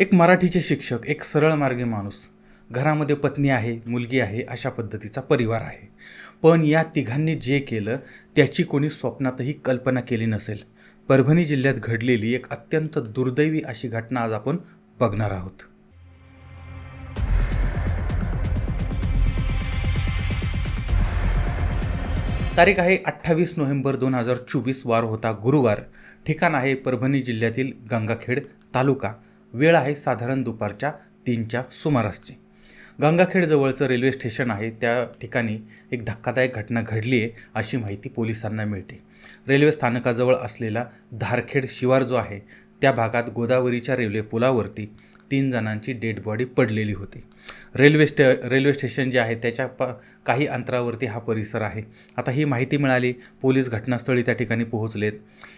एक मराठीचे शिक्षक एक सरळ मार्गी माणूस. घरामध्ये पत्नी आहे मुलगी आहे अशा पद्धतीचा परिवार आहे. पण या तिघांनी जे केलं त्याची कोणी स्वप्नातही कल्पना केली नसेल. परभणी जिल्ह्यात घडलेली एक अत्यंत दुर्दैवी अशी घटना आज आपण बघणार आहोत. तारीख आहे अठ्ठावीस नोव्हेंबर दोन हजार चोवीस वार होता गुरुवार. ठिकाण आहे परभणी जिल्ह्यातील गंगाखेड तालुका. वेळ आहे साधारण दुपारच्या तीनच्या सुमारासची. गंगाखेडजवळचं रेल्वे स्टेशन आहे त्या ठिकाणी एक धक्कादायक घटना घडली आहे अशी माहिती पोलिसांना मिळते. रेल्वे स्थानकाजवळ असलेला धारखेड शिवार जो आहे त्या भागात गोदावरीच्या रेल्वे पुलावरती तीन जणांची डेड बॉडी पडलेली होती. रेल्वे स्टे रेल्वे स्टेशन जे आहे त्याच्या प काही अंतरावरती हा परिसर आहे. आता ही माहिती मिळाली पोलीस घटनास्थळी त्या ठिकाणी पोहोचलेत.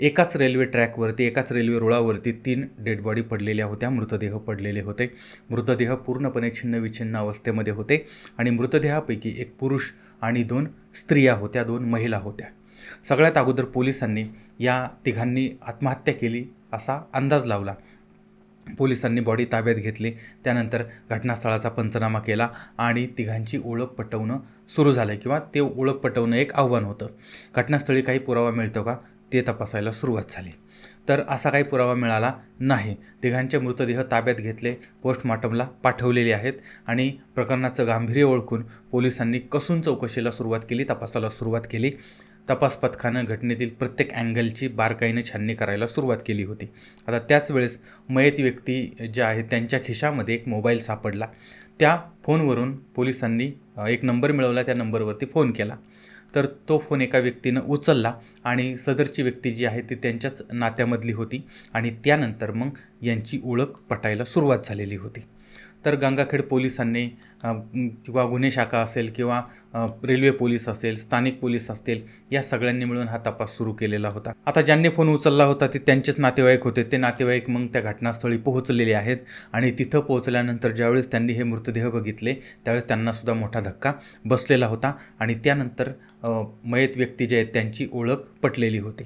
एकाच रेल्वे ट्रॅकवरती एकाच रेल्वे रुळावरती तीन डेड बॉडी पडलेल्या होत्या. मृतदेह पडलेले होते. मृतदेह पूर्णपणे छिन्नविछिन्न अवस्थेमध्ये होते आणि मृतदेहापैकी एक पुरुष आणि दोन स्त्रिया होत्या दोन महिला होत्या. सगळ्यात अगोदर पोलिसांनी या तिघांनी आत्महत्या केली असा अंदाज लावला. पोलिसांनी बॉडी ताब्यात घेतली. त्यानंतर घटनास्थळाचा पंचनामा केला आणि तिघांची ओळख पटवणं सुरू झालं किंवा ते ओळख पटवणं एक आव्हान होतं. घटनास्थळी काही पुरावा मिळतो का? ते तपासायला सुरुवात झाली. तर असा काही पुरावा मिळाला नाही. तिघांचे मृतदेह ताब्यात घेतले पोस्टमॉर्टमला पाठवलेले आहेत आणि प्रकरणाचं गांभीर्य ओळखून पोलिसांनी कसून चौकशीला सुरुवात केली तपासाला सुरुवात केली. तपास पथकानं घटनेतील प्रत्येक अँगलची बारकाईनं छाननी करायला सुरुवात केली होती. आता त्याच वेळेस मयत व्यक्ती ज्या आहेत त्यांच्या खिशामध्ये एक मोबाईल सापडला. त्या फोनवरून पोलिसांनी एक नंबर मिळवला त्या नंबरवरती फोन केला. तर तो फोन एका व्यक्तीनं उचलला आणि सदरची व्यक्ती जी आहे ती त्यांच्याच नात्यामधली होती आणि त्यानंतर मग यांची ओळख पटायला सुरुवात झालेली होती. तर गंगाखेड पोलिसांनी किंवा गुन्हे शाखा असेल किंवा रेल्वे पोलीस असेल स्थानिक पोलीस असतील या सगळ्यांनी मिळून हा तपास सुरू केलेला होता. आता ज्यांनी फोन उचलला होता ते त्यांचेच नातेवाईक होते. ते नातेवाईक मग त्या घटनास्थळी पोहोचलेले आहेत आणि तिथं पोहोचल्यानंतर ज्यावेळेस त्यांनी हे मृतदेह बघितले त्यावेळेस त्यांनासुद्धा मोठा धक्का बसलेला होता आणि त्यानंतर मयत व्यक्ती जे आहेत त्यांची ओळख पटलेली होती.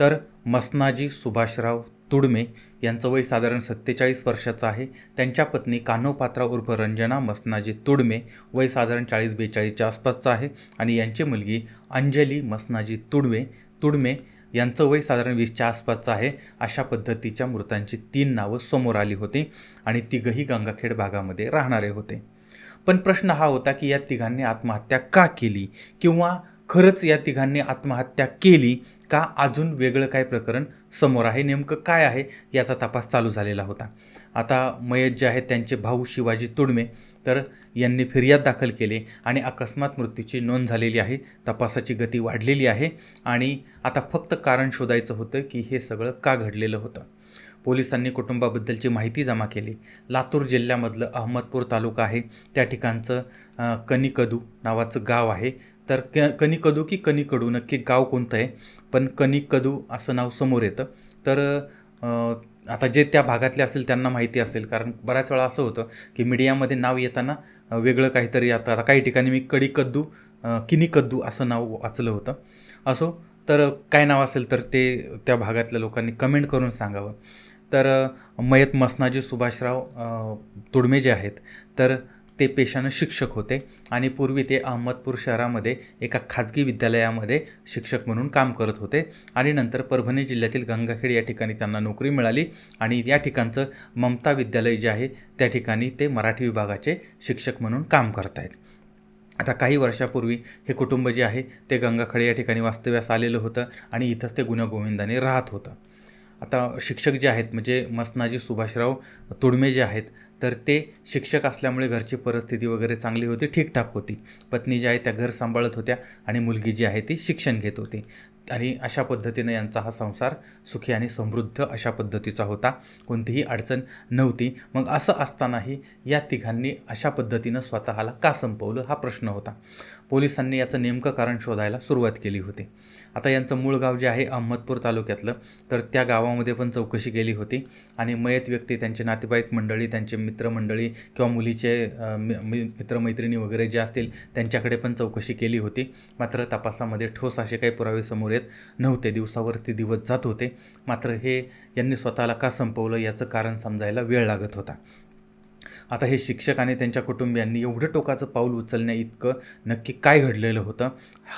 तर मसनाजी सुभाषराव तुडमे यांचं वय साधारण सत्तेचाळीस वर्षाचं आहे. त्यांच्या पत्नी कान्होपात्रा उर्फ रंजना मसनाजी तुडमे वय साधारण चाळीस बेचाळीसच्या आसपासचं आहे. आणि यांची मुलगी अंजली मसनाजी तुडमे तुडमे यांचं वय साधारण वीसच्या आसपासचं आहे. अशा पद्धतीच्या मृतांची तीन नावं समोर आली होती आणि तिघही गंगाखेड भागामध्ये राहणारे होते. पण प्रश्न हा होता की या तिघांनी आत्महत्या का केली? किंवा खरंच या तिघांनी आत्महत्या केली? का अजून वेगळं काय प्रकरण समोर आहे? नेमकं काय आहे? याचा तपास चालू झालेला होता. आता मयत जे आहेत त्यांचे भाऊ शिवाजी तुडमे तर यांनी फिर्याद दाखल केले आणि अकस्मात मृत्यूची नोंद झालेली आहे. तपासाची गती वाढलेली आहे आणि आता फक्त कारण शोधायचं होतं की हे सगळं का घडलेलं होतं. पोलिसांनी कुटुंबाबद्दलची माहिती जमा केली. लातूर जिल्ह्यामधलं अहमदपूर तालुका आहे. त्या ठिकाणचं कनिकदू नावाचं गाव आहे. तर क कनिकदू की कनिकडू नक्की गाव कोणतं आहे? पण कनिकदू असं नाव समोर येतं. तर आता जे त्या भागातले असेल त्यांना माहिती असेल. कारण बऱ्याच वेळा असं होतं की मीडियामध्ये नाव येताना वेगळं काहीतरी आता आता काही ठिकाणी मी कडी कद्दू किनी कद्दू असं नाव वाचलं होतं. असो तर काय नाव असेल तर ते त्या भागातल्या लोकांनी कमेंट करून सांगावं. तर मयत मसनाजी सुभाषराव तुडमे जे आहेत. तर ते पेशानं शिक्षक होते आणि पूर्वी ते अहमदपूर शहरामध्ये एका खाजगी विद्यालयामध्ये शिक्षक म्हणून काम करत होते आणि नंतर परभणी जिल्ह्यातील गंगाखेड या ठिकाणी त्यांना नोकरी मिळाली आणि या ठिकाणचं ममता विद्यालय जे आहे त्या ठिकाणी ते मराठी विभागाचे शिक्षक म्हणून काम करत आहेत आता काही वर्षापूर्वी हे कुटुंब जे आहे ते गंगाखडे या ठिकाणी वास्तव्यास आलेलं होतं आणि इथंच ते गुण्यागोविंदाने राहत होतं. आता शिक्षक जे आहेत म्हणजे मसनाजी सुभाषराव तुडमे जे आहेत तर ते शिक्षक असल्यामुळे घरची परिस्थिती वगैरे चांगली होती ठीकठाक होती. पत्नी जी आहे त्या घर सांभाळत होत्या आणि मुलगी जी आहे ती शिक्षण घेत होती. आणि अशा पद्धतीनं यांचा हा संसार सुखी आणि समृद्ध अशा पद्धतीचा होता. कोणतीही अडचण नव्हती. मग असं असतानाही या तिघांनी अशा पद्धतीनं स्वतःला का संपवलं हा प्रश्न होता. पोलिसांनी याचं नेमकं कारण शोधायला सुरुवात केली होती. आता यांचं मूळ गाव जे आहे अहमदपूर तालुक्यातलं तर त्या गावामध्ये पण चौकशी केली होती. आणि मयत व्यक्ती त्यांचे नातेवाईक मंडळी त्यांचे मित्रमंडळी किंवा मुलीचे मि- मित्रमैत्रिणी वगैरे जे असतील त्यांच्याकडे पण चौकशी केली होती. मात्र तपासामध्ये ठोस असे काही पुरावे समोर येत नव्हते. दिवसावरती दिवस जात होते. मात्र हे यांनी स्वतःला का संपवलं याचं कारण समजायला वेळ लागत होता. आता हे शिक्षक आणि त्यांच्या कुटुंबियांनी एवढं टोकाचं पाऊल उचलण्या इतकं नक्की काय घडलेलं होतं?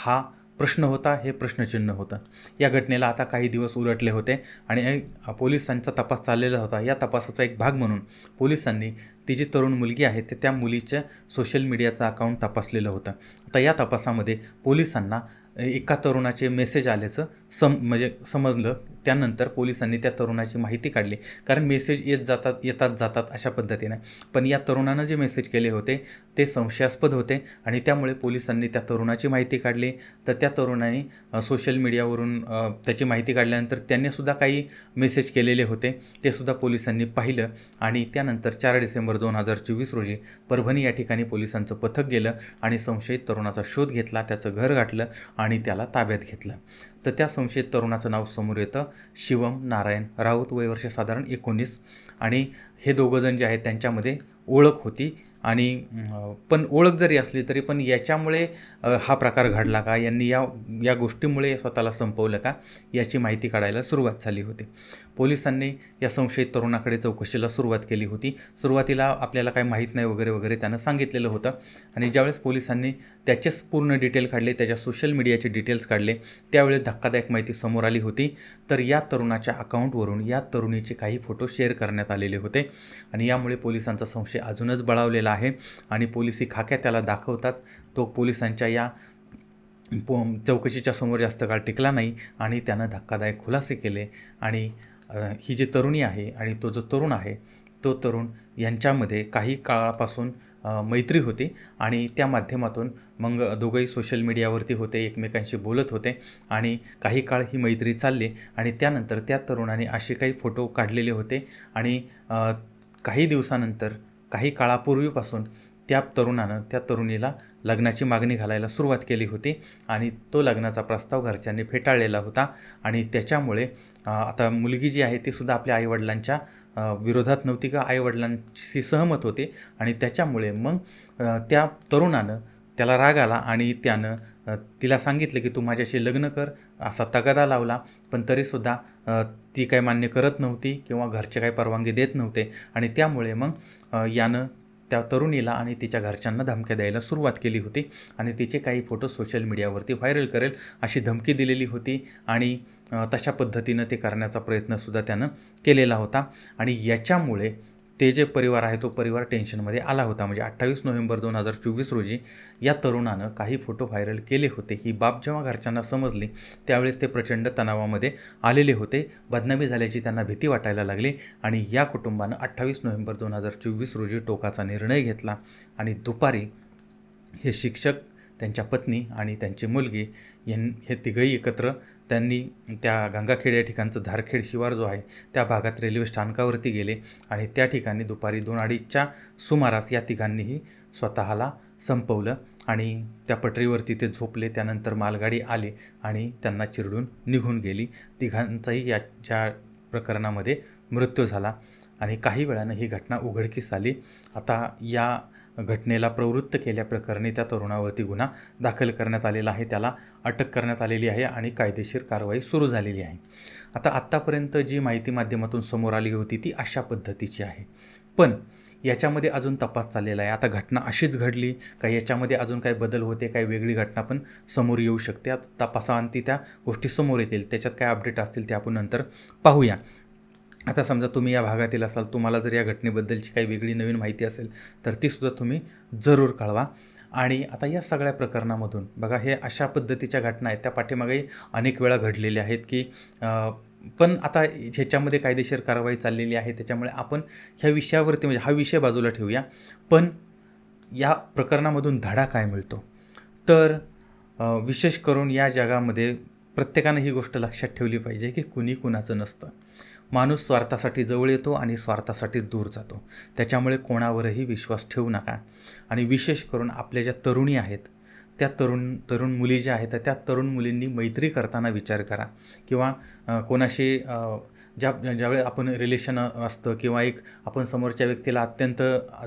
हा प्रश्न होता हे प्रश्नचिन्ह होतं. या घटनेला आता काही दिवस उलटले होते आणि पोलिसांचा तपास चाललेला होता. या तपासाचा एक भाग म्हणून पोलिसांनी ती जी तरुण मुलगी आहे ते त्या मुलीचं सोशल मीडियाचं अकाउंट तपासलेलं होतं. आता या तपासामध्ये पोलिसांना एका तरुणाचे मेसेज आल्याचं सम म्हणजे समजलं त्यानंतर पोलिसांनी त्या तरुणाची माहिती काढली. कारण मेसेज येत जातात येतात जातात अशा पद्धतीने. पण या तरुणानं जे मेसेज केले होते ते संशयास्पद होते आणि त्यामुळे पोलिसांनी त्या तरुणाची माहिती काढली. तर त्या तरुणाने सोशल मीडियावरून त्याची माहिती काढल्यानंतर त्यांनीसुद्धा काही मेसेज केलेले होते. ते सुद्धा पोलिसांनी पाहिलं आणि त्यानंतर चार डिसेंबर दोन हजार चोवीस रोजी परभणी या ठिकाणी पोलिसांचं पथक गेलं आणि संशयित तरुणाचा शोध घेतला त्याचं घर गाठलं आणि त्याला ताब्यात घेतलं. तर त्या संशयित तरुणाचं नाव समोर येतं. शिवम नारायण राऊत वय वर्ष साधारण एकोणीस. आणि हे दोघंजण जे आहेत त्यांच्यामध्ये ओळख होती. आणि पण ओळख जरी असली तरी पण याच्यामुळे हा प्रकार घडला का? यांनी या या गोष्टीमुळे स्वतःला संपवलं का? याची माहिती काढायला सुरुवात झाली होती. पोलिसांनी या संशयित तरुणाकडे चौकशीला सुरुवात केली होती. सुरुवातीला आपल्याला काही माहीत नाही वगैरे वगैरे त्यानं सांगितलेलं होतं. आणि ज्यावेळेस पोलिसांनी त्याचेच पूर्ण डिटेल काढले त्याच्या सोशल मीडियाचे डिटेल्स काढले त्यावेळेस धक्कादायक माहिती समोर आली होती. तर या तरुणाच्या अकाउंटवरून या तरुणीचे काही फोटो शेअर करण्यात आलेले होते. आणि यामुळे पोलिसांचा संशय अजूनच बळावलेला आहे. आणि पोलिसी खाक्या त्याला दाखवतात तो पोलिसांच्या या पो चौकशीच्या समोर जास्त काळ टिकला नाही. आणि त्यानं धक्कादायक खुलासे केले. आणि ही जी तरुणी आहे आणि तो जो तरुण आहे तो तरुण यांच्यामध्ये काही काळापासून मैत्री होती आणि त्या माध्यमातून मग दोघंही सोशल मीडियावरती होते एकमेकांशी बोलत होते आणि काही काळ ही मैत्री चालली आणि त्यानंतर त्या तरुणाने असे काही फोटो काढलेले होते आणि काही दिवसानंतर काही काळापूर्वीपासून त्या तरुणानं त्या तरुणीला लग्नाची मागणी घालायला सुरुवात केली होती आणि तो लग्नाचा प्रस्ताव घरच्यांनी फेटाळलेला होता आणि त्याच्यामुळे आता मुलगी जी आहे ती सुद्धा आपल्या आईवडिलांच्या विरोधात नव्हती का? आईवडिलांशी सहमत होते आणि त्याच्यामुळे मग त्या तरुणानं त्याला राग आला आणि त्यानं तिला सांगितलं की तू माझ्याशी लग्न कर असा तगादा लावला. पण तरीसुद्धा ती काही मान्य करत नव्हती किंवा घरचे काही परवानगी देत नव्हते आणि त्यामुळे मग यानं त्या तरुणीला आणि तिच्या घरच्यांना धमक्या द्यायला सुरुवात केली होती आणि तिचे काही फोटो सोशल मीडियावरती व्हायरल करेल अशी धमकी दिलेली होती आणि तशा पद्धतीनं ते करण्याचा प्रयत्नसुद्धा त्यानं केलेला होता. आणि याच्यामुळे ते जे परिवार आहे तो परिवार टेन्शनमध्ये आला होता. म्हणजे अठ्ठावीस नोव्हेंबर दोन हजार चोवीस रोजी या तरुणानं काही फोटो व्हायरल केले होते. ही बाब जेव्हा घरच्यांना समजली त्यावेळेस ते प्रचंड तणावामध्ये आलेले होते. बदनामी झाल्याची त्यांना भीती वाटायला लागली आणि या कुटुंबानं अठ्ठावीस नोव्हेंबर दोन हजार चोवीस रोजी टोकाचा निर्णय घेतला. आणि दुपारी हे शिक्षक त्यांच्या पत्नी आणि त्यांची मुलगी यां हे तिघंही एकत्र त्यांनी त्या गंगाखेड या ठिकाणचं धारखेड शिवार जो आहे त्या भागात रेल्वे स्थानकावरती गेले आणि त्या ठिकाणी दुपारी दोन अडीचच्या सुमारास या तिघांनीही स्वतःला संपवलं आणि त्या पटरीवरती ते झोपले. त्यानंतर मालगाडी आली आणि त्यांना चिरडून निघून गेली. तिघांचाही याच्या प्रकरणामध्ये मृत्यू झाला आणि काही वेळानं ही घटना उघडकीस आली. आता या घटनेला प्रवृत्त केल्याप्रकरणी त्या तरुणावरती गुन्हा दाखल करण्यात आलेला आहे. त्याला अटक करण्यात आलेली आहे आणि कायदेशीर कारवाई सुरू झालेली आहे. आता आत्तापर्यंत जी माहिती माध्यमातून समोर आली होती ती अशा पद्धतीची आहे. पण याच्यामध्ये अजून तपास चाललेला आहे. आता घटना अशीच घडली का याच्यामध्ये अजून काही बदल होते काही वेगळी घटना पण समोर येऊ शकते. आता तपासाअंती त्या गोष्टी समोर येतील. त्याच्यात काय अपडेट असतील ते आपण नंतर पाहूया. आता समजा तुम्ही या भागातील असाल तुम्हाला जर या घटनेबद्दलची काही वेगळी नवीन माहिती असेल तर तीसुद्धा तुम्ही जरूर कळवा. आणि आता या सगळ्या प्रकरणामधून बघा हे अशा पद्धतीच्या घटना आहेत त्या पाठीमागेही अनेक वेळा घडलेल्या आहेत की पण आता ह्याच्यामध्ये कायदेशीर कारवाई चाललेली आहे त्याच्यामुळे आपण ह्या विषयावरती म्हणजे हा विषय बाजूला ठेवूया. पण या प्रकरणामधून धडा काय मिळतो? तर विशेष करून या जगामध्ये प्रत्येकानं ही गोष्ट लक्षात ठेवली पाहिजे की कुणी कुणाचं नसतं. माणूस स्वार्थासाठी जवळ येतो आणि स्वार्थासाठी दूर जातो. त्याच्यामुळे कोणावरही विश्वास ठेवू नका. आणि विशेष करून आपल्या ज्या तरुणी आहेत त्या तरुण तरुण मुली ज्या आहेत त्या तरुण मुलींनी मैत्री करताना विचार करा. किंवा कोणाशी ज्या ज्यावेळी आपण रिलेशन असतं किंवा एक आपण समोरच्या व्यक्तीला अत्यंत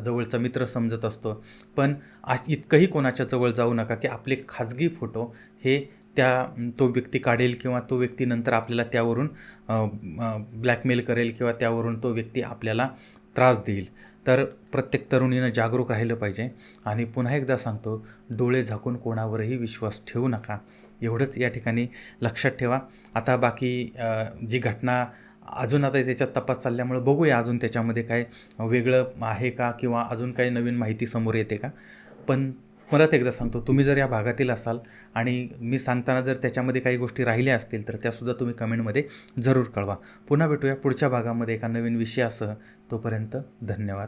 जवळचा मित्र समजत असतो पण आज इतकंही कोणाच्या जवळ जाऊ नका की आपले खाजगी फोटो हे त्या तो व्यक्ती काढेल किंवा तो व्यक्ती नंतर आपल्याला त्यावरून ब्लॅकमेल करेल किंवा त्यावरून तो व्यक्ती आपल्याला त्रास देईल. तर प्रत्येक तरुणीनं जागरूक राहिलं पाहिजे. आणि पुन्हा एकदा सांगतो डोळे झाकून कोणावरही विश्वास ठेवू नका. एवढंच या ठिकाणी लक्षात ठेवा. आता बाकी जी घटना अजून आता त्याच्यात तपास चालल्यामुळे बघूया अजून त्याच्यामध्ये काय वेगळं आहे का किंवा अजून काही नवीन माहिती समोर येते का. पण परत एकदा सांगतो तुम्ही जर या भागातील असाल आणि मी सांगताना जर त्याच्यामध्ये काही गोष्टी राहिल्या असतील तर त्यासुद्धा तुम्ही कमेंटमध्ये जरूर कळवा. पुन्हा भेटूया पुढच्या भागामध्ये एका नवीन विषयासह. तोपर्यंत धन्यवाद.